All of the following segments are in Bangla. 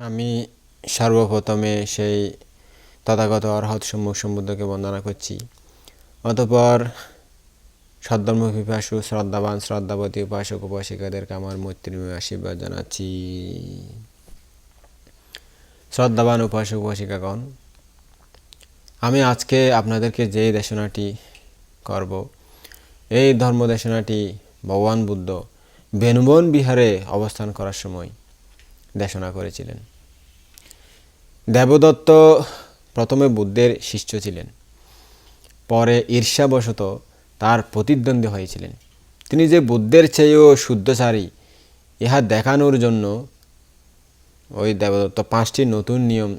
আমি সর্বপ্রথমে সেই তথাগত অরহৎ সম্মুখ সম্বুদ্ধকে বন্দনা করছি। অতপর সদ্ধর্ম পিপাসু, শ্রদ্ধাবান, শ্রদ্ধাবতী উপাসক উপাসিকাদেরকে আমার মৈত্রীময় আশীর্বাদ জানাচ্ছি। শ্রদ্ধাবান উপাসক, উপাসিকাগণ, আমি আজকে আপনাদেরকে যে দেশনাটি করব, এই ধর্মদেশনাটি ভগবান বুদ্ধ বেনুবন বিহারে অবস্থান করার সময় দেশনা করেছিলেন। দেবদত্ত প্রথমে বুদ্ধের শিষ্য ছিলেন। পরে ঈর্ষাবশত তার প্রতিদ্বন্দ্বী হয়েছিলেন। তিনি যে বুদ্ধের চেয়েও শুদ্ধচারী, ইহা দেখানোর জন্য ওই দেবদত্ত পাঁচটি নতুন নিয়ম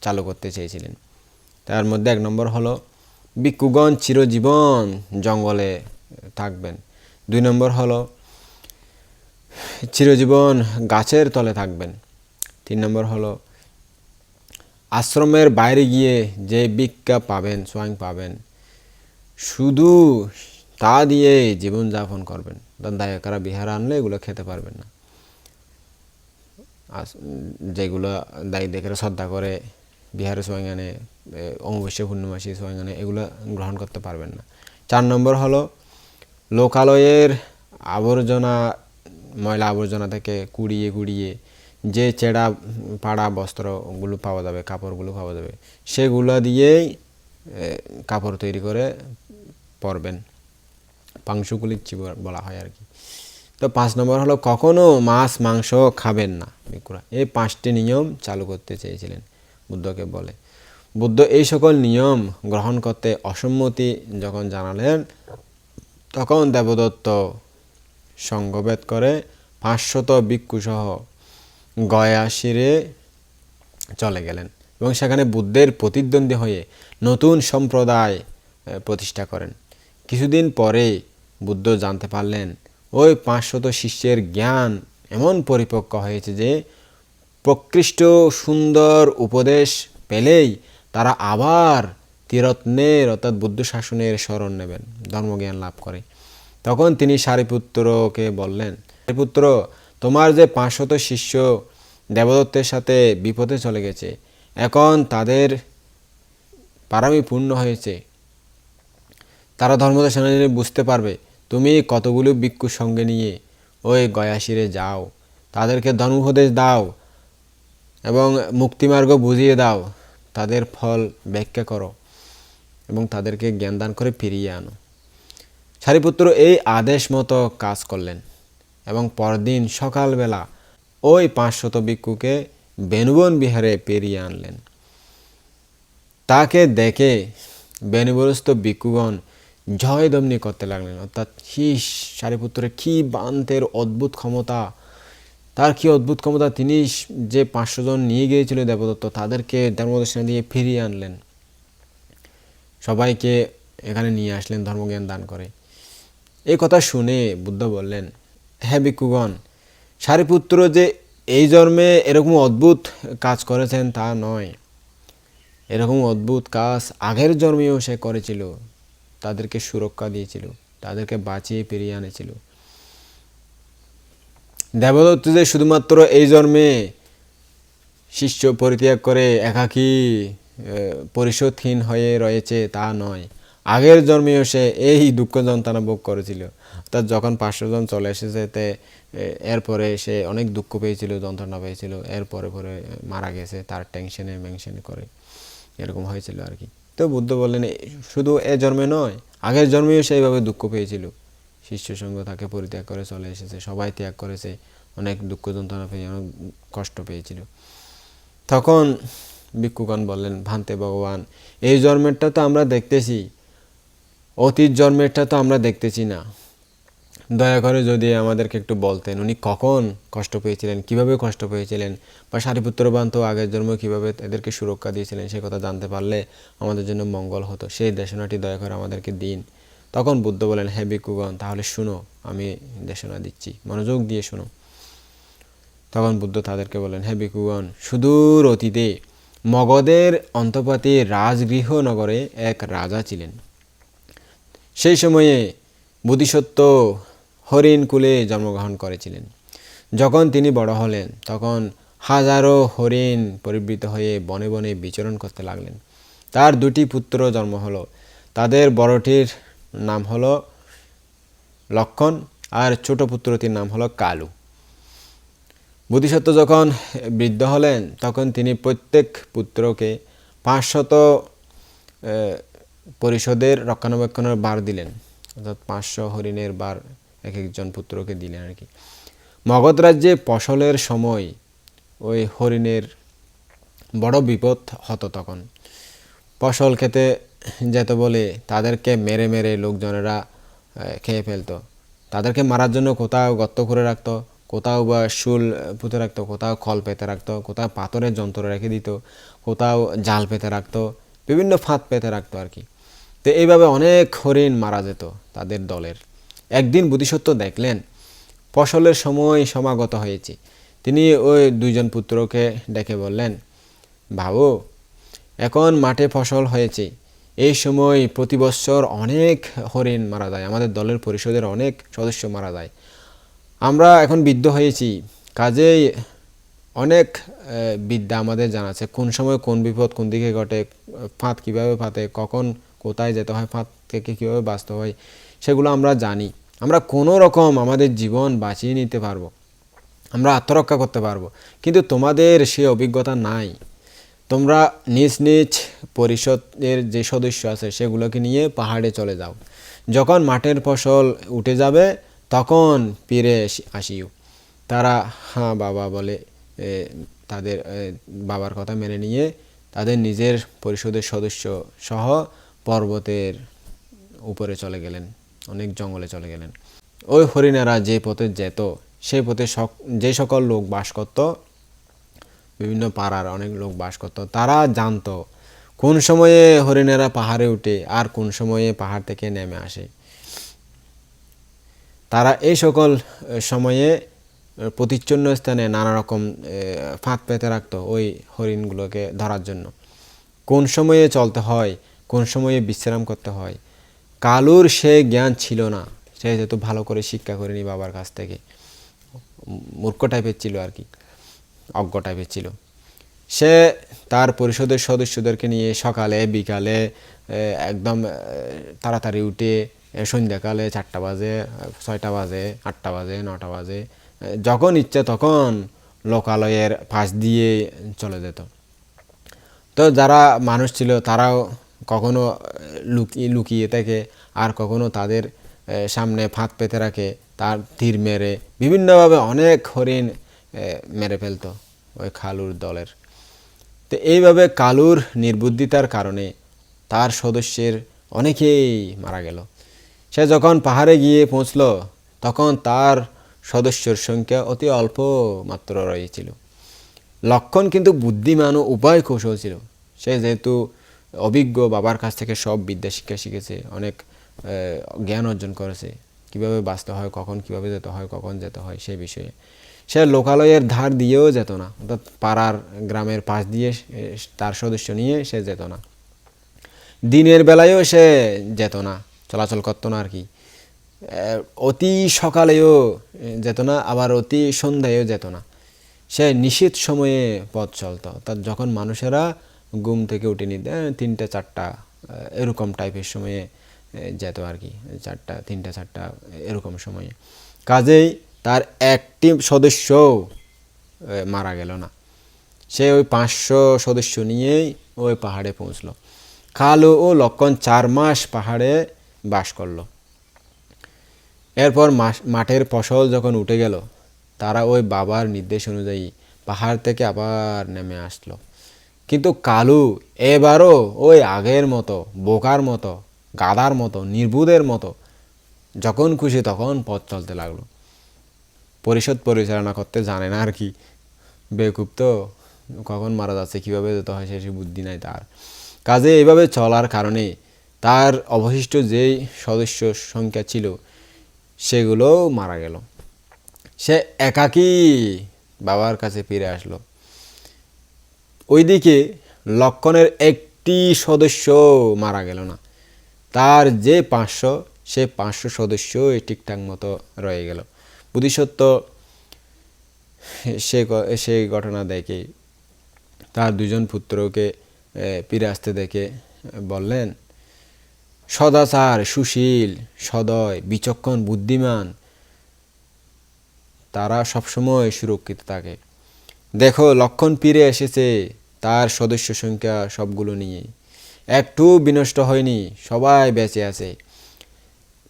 চালু করতে চেয়েছিলেন। তার মধ্যে এক নম্বর হলো, ভিক্ষুগণ চিরজীবন জঙ্গলে থাকবেন। দুই নম্বর হলো চিরজীবন গাছের তলে থাকবেন। তিন নম্বর হলো, আশ্রমের বাইরে গিয়ে যে ভিক্ষা পাবেন সোয়াং পাবেন, শুধু তা দিয়ে জীবনযাপন করবেন। দায়কারা বিহার আনলে এগুলো খেতে পারবেন না। যেগুলো দায়ী দেখে শ্রদ্ধা করে বিহারে সোয়াং আনে অমাবস্যা, পূর্ণমাসী সোয়াং আনে, এগুলো গ্রহণ করতে পারবেন না। চার নম্বর হলো, লোকালয়ের আবর্জনা ময়লা আবর্জনা থেকে কুড়িয়ে কুড়িয়ে যে চেড়া পাড়া বস্ত্রগুলো পাওয়া যাবে, কাপড়গুলো পাওয়া যাবে, সেগুলো দিয়েই কাপড় তৈরি করে পরবেন। পাংশুকুলিচ্ছি বলা হয় আর কি। তো পাঁচ নম্বর হলো, কখনো মাছ, মাংস খাবেন না। ভিক্ষুরা এই পাঁচটি নিয়ম চালু করতে চেয়েছিলেন, বুদ্ধকে বলে। বুদ্ধ এই সকল নিয়ম গ্রহণ করতে অসম্মতি যখন জানালেন, তখন দেবদত্ত সঙ্গভেদ করে পাঁচশত ভিক্ষুসহ গয়া শিরে চলে গেলেন এবং সেখানে বুদ্ধের প্রতিদ্বন্দ্বী হয়ে নতুন সম্প্রদায় প্রতিষ্ঠা করেন। কিছুদিন পরে বুদ্ধ জানতে পারলেন, ওই পাঁচশত শিষ্যের জ্ঞান এমন পরিপক্ক হয়েছে যে প্রকৃষ্ট সুন্দর উপদেশ পেলেই তারা আবার তিরত্নের অর্থাৎ বুদ্ধ শাসনের স্মরণ নেবেন, ধর্মজ্ঞান লাভ করে। তখন তিনি সারিপুত্রকে বললেন, সারিপুত্র, তোমার যে পাঁচশত শিষ্য দেবদত্তের সাথে বিপদে চলে গেছে, এখন তাদের পারামি পূর্ণ হয়েছে। তারা ধর্মদা ধর্মদর্শনে বুঝতে পারবে, তুমি কতগুলো ভিক্ষুর সঙ্গে নিয়ে ওই গয়াশিরে যাও, তাদেরকে ধর্মোপদেশ দাও এবং মুক্তিমার্গ বুঝিয়ে দাও, তাদের ফল ব্যাখ্যা করো এবং তাদেরকে জ্ঞান দান করে ফিরিয়ে আনো। সারিপুত্র এই আদেশ মতো কাজ করলেন এবং পরদিন সকালবেলা ওই পাঁচশত ভিক্ষুকে বেনুবন বিহারে পেরিয়ে আনলেন। তাকে দেখে বেনুবরস্ত ভিক্ষুগণ জয় দমনি করতে লাগলেন। অর্থাৎ শীষ সারিপুত্রের কি বান্তের অদ্ভুত ক্ষমতা, তার কি অদ্ভুত ক্ষমতা? তিনি যে পাঁচশো জন নিয়ে গিয়েছিল দেবদত্ত, তাদেরকে ধর্মদর্শন দিয়ে ফিরিয়ে আনলেন। সবাইকে এখানে নিয়ে আসলেন, ধর্মজ্ঞান দান করে। এই কথা শুনে বুদ্ধ বললেন হ্যাঁ ভিক্ষুগণ, সারিপুত্র যে এই জন্মে এরকম অদ্ভুত কাজ করেছেন তা নয়। এরকম অদ্ভুত কাজ আগের জন্মেও সে করেছিল, তাদেরকে সুরক্ষা দিয়েছিল, তাদেরকে বাঁচিয়ে ফিরিয়ে আনেছিল। দেবদত্ত যে শুধুমাত্র এই জন্মে শিষ্য পরিত্যাগ করে একাকী পরিশোধহীন হয়ে রয়েছে তা নয়। আগের জন্মেও সে এই দুঃখ যন্ত্রণা ভোগ করেছিল। অর্থাৎ যখন পাঁচশো জন চলে এসেছে, তে এরপরে সে অনেক দুঃখ পেয়েছিল, যন্ত্রণা পেয়েছিল। এরপরে পরে মারা গেছে, তার টেনশনে মেনশনে করে। এরকম হয়েছিল আর কি। তো বুদ্ধ বললেন শুধু এ জন্মে নয়, আগের জন্মেও সেইভাবে দুঃখ পেয়েছিল। শিষ্য সঙ্গ তাকে পরিত্যাগ করে চলে এসেছে, সবাই ত্যাগ করেছে, অনেক দুঃখ যন্ত্রণা পেয়ে, অনেক কষ্ট পেয়েছিল। তখন ভিক্ষুগণ বললেন, ভান্তে ভগবান, এই জন্মেরটা তো আমরা দেখতেছি অতীত জন্মেরটা তো আমরা দেখতেছি না। দয়া করে যদি আমাদেরকে একটু বলতেন, উনি কখন কষ্ট পেয়েছিলেন, কীভাবে কষ্ট পেয়েছিলেন, বা সারিপুত্র বান্ত আগের জন্ম কীভাবে এদেরকে সুরক্ষা দিয়েছিলেন, সে কথা জানতে পারলে আমাদের জন্য মঙ্গল হতো। সেই দেশনাটি দয়া করে আমাদেরকে দিন। তখন বুদ্ধ বলেন হ্যাঁ ভিক্ষুগণ, তাহলে শুনো, আমি দেশনা দিচ্ছি। মনোযোগ দিয়ে শুনো। তখন বুদ্ধ তাদেরকে বলেন হ্যাঁ ভিক্ষুগণ, সুদূর অতীতে মগধের অন্তপাতি রাজগৃহ নগরে এক রাজা ছিলেন। সেই সময়ে বোধিসত্ত্ব হরিণ কুলে জন্মগ্রহণ করেছিলেন। যখন তিনি বড় হলেন, তখন হাজারো হরিণ পরিবৃত হয়ে বনে বনে বিচরণ করতে লাগলেন। তার দুটি পুত্র জন্ম হলো। তাদের বড়টির নাম হলো লক্ষণ আর ছোট পুত্রটির নাম হলো কালু। বোধিসত্ত্ব যখন বৃদ্ধ হলেন, তখন তিনি প্রত্যেক পুত্রকে পাঁচশত পরিষদের রক্ষণাবেক্ষণের বার দিলেন, অর্থাৎ পাঁচশো হরিণের বার এক একজন পুত্রকে দিলেন আর কি। মগধ রাজ্যে ফসলের সময় ওই হরিণের বড় বিপদ হতো তখন। ফসল খেতে যেত বলে তাদেরকে মেরে মেরে লোকজনেরা খেয়ে ফেলতো। তাদেরকে মারার জন্য কোথাও গর্ত করে রাখতো, কোথাও বা শুল পুঁতে রাখতো, কোথাও খল পেতে রাখতো, কোথাও পাথরের যন্ত্র রেখে দিত, কোথাও জাল পেতে রাখতো, বিভিন্ন ফাঁদ পেতে রাখতো আর কি। তো এইভাবে অনেক হরিণ মারা যেত তাদের দলের। একদিন বুদ্ধিসত্ত্ব দেখলেন, ফসলের সময় সমাগত হয়েছে। তিনি ওই দুইজন পুত্রকে ডেকে বললেন ভাবো এখন মাঠে ফসল হয়েছে। এই সময় প্রতি বছর অনেক হরিণ মারা যায়। আমাদের দলের পরিষদের অনেক সদস্য মারা যায়। আমরা এখন বৃদ্ধ হয়েছি। কাজেই অনেক বিদ্যা আমাদের জানা আছে কোন সময় কোন বিপদ কোন দিকে ঘটে, ফাঁদ কীভাবে ফাঁদে, কখন কোথায় যেতে হয়, ফাঁদ থেকে কীভাবে বাঁচতে হয়, সেগুলো আমরা জানি। আমরা কোনো রকম আমাদের জীবন বাঁচিয়ে নিতে পারব। আমরা আত্মরক্ষা করতে পারব। কিন্তু তোমাদের সে অভিজ্ঞতা নাই। তোমরা নিজ নিজ পরিষদের যে সদস্য আছে, সেগুলোকে নিয়ে পাহাড়ে চলে যাও। যখন মাঠের ফসল উঠে যাবে, তখন এসি- আসিও। তারা হ্যাঁ বাবা বলে তাদের বাবার কথা মেনে নিয়ে তাদের নিজের পরিষদের সদস্য সহ পর্বতের উপরে চলে গেলেন, অনেক জঙ্গলে চলে গেলেন। ওই হরিণেরা যে পথে যেত, সেই পথে সক- যে সকল লোক বাস করত, বিভিন্ন পাড়ার অনেক লোক বাস করত, তারা জানতো কোন সময়ে হরিণেরা পাহাড়ে উঠে আর কোন সময়ে পাহাড় থেকে নেমে আসে। তারা এই সকল সময়ে প্রতিচ্ছন্ন স্থানে নানা রকম ফাঁদ পেতে রাখতো ওই হরিণগুলোকে ধরার জন্য। কোন সময়ে চলতে হয় কোন সময়ে বিশ্রাম করতে হয়? কালুর সে জ্ঞান ছিল না। সে যেহেতু ভালো করে শিক্ষা করেনি বাবার কাছ থেকে। মূর্খ টাইপের ছিল আর কি। অজ্ঞ টাইপের ছিল। সে তার পরিষদের সদস্যদেরকে নিয়ে সকালে, বিকালে একদম তাড়াতাড়ি উঠে সন্ধ্যাকালে চারটা বাজে, ছয়টা বাজে, আটটা বাজে, নটা বাজে যখন ইচ্ছে তখন লোকালয়ের পাশ দিয়ে চলে যেত। তো যারা মানুষ ছিল তারাও কখনো লুকিয়ে লুকিয়ে থাকে আর কখনো তাদের সামনে ফাঁদ পেতে রাখে, তার তীর মেরে বিভিন্নভাবে অনেক হরিণ মেরে ফেলতো ওই খালুর দলের। তো এইভাবে কালুর নির্বুদ্ধিতার কারণে তার সদস্যের অনেকেই মারা গেল। সে যখন পাহাড়ে গিয়ে পৌঁছলো, তখন তার সদস্যর সংখ্যা অতি অল্প মাত্র রয়েছিল। লক্ষণ কিন্তু বুদ্ধিমান ও উপায় কৌশল ছিল। সে যেহেতু অভিজ্ঞ বাবার কাছ থেকে সব বিদ্যা শিক্ষা শিখেছে, অনেক জ্ঞান অর্জন করেছে। কীভাবে বাঁচতে হয়, কখন কীভাবে যেতে হয়, কখন যেতে হয় সেই বিষয়ে। সে লোকালয়ের ধার দিয়েও যেত না। অর্থাৎ পাড়ার গ্রামের পাশ দিয়ে তার সদস্য নিয়ে সে যেত না। দিনের বেলায়ও সে যেত না, চলাচল করতো না আর কি। অতি সকালেও যেত না, আবার অতি সন্ধ্যায়ও যেত না। সে নিষেধ সময়ে পথ চলতো। অর্থাৎ যখন মানুষেরা ঘুম থেকে উঠে নিতে তিনটে, চারটা এরকম টাইপের সময়ে যেত আর কি। চারটা, তিনটা, চারটা, এরকম সময়ে। কাজেই তার একটি সদস্য মারা গেল না। সে ওই পাঁচশো সদস্য নিয়েই ওই পাহাড়ে পৌঁছলো। কালু ও লক্ষণ চার মাস পাহাড়ে বাস করল। এরপর মাঠের ফসল যখন উঠে গেল, তারা ওই বাবার নির্দেশ অনুযায়ী পাহাড় থেকে আবার নেমে আসলো। কিন্তু কালু, এবারও ওই আগের মতো, বোকার মতো, গাদার মতো, নির্বুদের মতো, যখন খুশি তখন পথ চলতে লাগল। পরিষদ পরিচালনা করতে জানে না আর কি। বেকুব তো কখন মারা যাচ্ছে, কীভাবে যেতে হয় সে বুদ্ধি নাই তার। কাজে এইভাবে চলার কারণে তার অবশিষ্ট যেই সদস্য সংখ্যা ছিল, সেগুলোও মারা গেল। সে একাকী বাবার কাছে ফিরে আসলো। ওইদিকে লক্ষণের একটি সদস্য মারা গেল না। তার যে পাঁচশো, সে পাঁচশো সদস্যই ঠিকঠাক মতো রয়ে গেল। বুদ্ধিসত্ত্ব সে সেই ঘটনা দেখে, তার দুজন পুত্রকে ফিরে আসতে দেখে বললেন, সদাচার, সুশীল, সদয়, বিচক্ষণ, বুদ্ধিমান, তারা সবসময় সুরক্ষিত থাকে। দেখো, লক্ষণ ফিরে এসেছে। তার সদস্য সংখ্যা সবগুলো নিয়ে একটু বিনষ্ট হয়নি, সবাই বেঁচে আছে।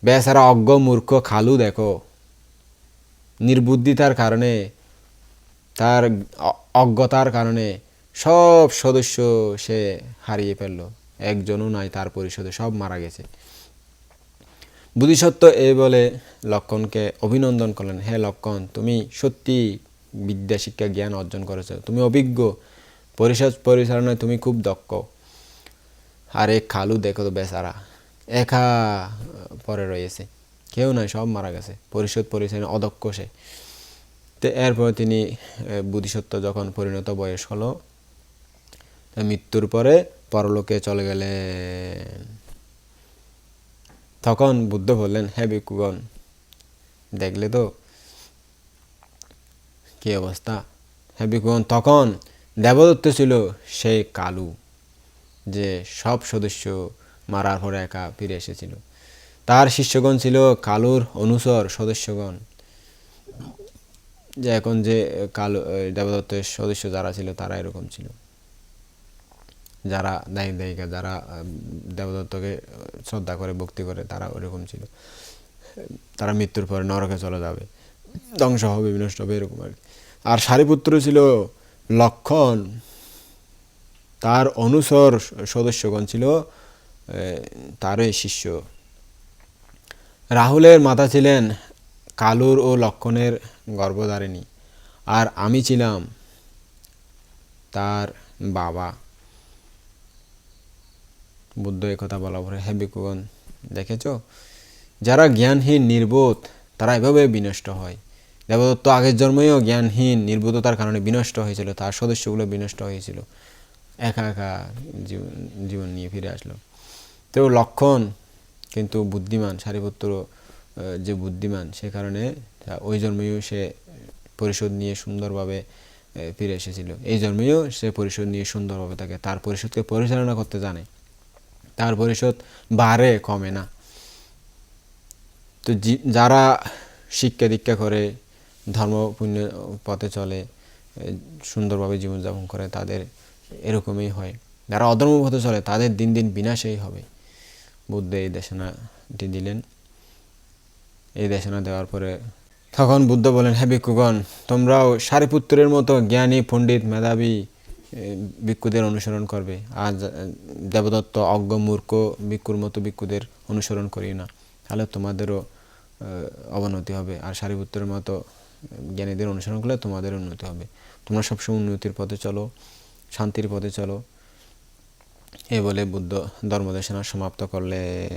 বেচারা অজ্ঞ মূর্খ খালু, দেখো। নির্বুদ্ধিতার কারণে, তার অজ্ঞতার কারণে সব সদস্য সে হারিয়ে ফেলল। একজনও নাই তার পরিষদে, সব মারা গেছে। বুদ্ধিসত্ত্ব এই বলে লক্ষণকে অভিনন্দন করলেন। হে লক্ষণ, তুমি সত্যি বিদ্যা শিক্ষা জ্ঞান অর্জন করেছ। তুমি অভিজ্ঞ পরিচালনায় তুমি খুব দক্ষ। আর এক খালু, দেখো তো বেচারা। একা পরে রয়েছে। কেউ নাই সব মারা গেছে। পরিষদ পরিচালনা অদক্ষ সে। তো এরপর তিনি বুদ্ধিসত্ত্ব যখন পরিণত বয়স হলো মৃত্যুর পরে পরলোকে চলে গেলেন। তখন বুদ্ধ বললেন, হে ভিক্ষুগণ, দেখলে তো কি অবস্থা? হে ভিক্ষুগণ, তখন দেবদত্ত ছিল সেই কালু, যে সব সদস্য মারার পরে একা ফিরে এসেছিল। তার শিষ্যগণ ছিল কালুর অনুসর সদস্যগণ। যে এখন যে কালু দেবদত্তের সদস্য যারা ছিল, তারা এরকম ছিল। যারা দায়ী দায়িকা, যারা দেবদত্তকে শ্রদ্ধা করে, ভক্তি করে, তারা ওরকম ছিল। তারা মৃত্যুর পরে নরকে চলে যাবে। ধ্বংস হবে, বিনষ্ট হবে, এরকম আর কি। আর সারিপুত্র ছিল লক্ষণ। তার অনুসর সদস্যগণ ছিল তারই শিষ্য। রাহুলের মাতা ছিলেন কালুর ও লক্ষণের গর্ভধারিণী, আর আমি ছিলাম তার বাবা। বুদ্ধ কথা বলা পরে হ্যাঁ ভিক্ষুগণ, দেখেছ? যারা জ্ঞানহীন, নির্বোধ, তারা এভাবে বিনষ্ট হয়। দেবদত্ত আগের জন্মেও জ্ঞানহীন, নির্বোধতার কারণে বিনষ্ট হয়েছিল, তার সদস্যগুলো বিনষ্ট হয়েছিল। একা একা জীবন নিয়ে ফিরে আসলো। তো লক্ষণ কিন্তু বুদ্ধিমান সারিপুত্র যে বুদ্ধিমান, সে কারণে ওই জন্মেও সে পরিশোধ নিয়ে সুন্দরভাবে ফিরে এসেছিল। এই জন্মেও সে পরিশোধ নিয়ে সুন্দরভাবে থাকে। তার পরিষদকে পরিচালনা করতে জানে। তার পরিশোধ বাড়ে, কমে না। তো যারা শিক্ষা দীক্ষা করে ধর্ম পুণ্য পথে চলে সুন্দরভাবে জীবনযাপন করে, তাদের এরকমই হয়। যারা অধর্ম পথে চলে, তাদের দিন দিন বিনাশেই হবে। বুদ্ধ এই দেশনাটি দিলেন। এই দেশনা দেওয়ার পরে তখন বুদ্ধ বলেন হ্যাঁ ভিক্ষুগণ, তোমরাও সারিপুত্রের মতো জ্ঞানী, পণ্ডিত, মেধাবী ভিক্ষুদের অনুসরণ করবে। আর দেবদত্ত, অজ্ঞ, মূর্খ, ভিক্ষুর মতো ভিক্ষুদের অনুসরণ করি না। তাহলে তোমাদেরও অবনতি হবে। আর সারিপুত্রের মতো জ্ঞানীদের অনুসরণ করলে তোমাদের উন্নতি হবে। তোমরা সবসময় উন্নতির পথে চলো, শান্তির পথে চলো। এ বলে বুদ্ধ ধর্মদেশনা সমাপ্ত করলে।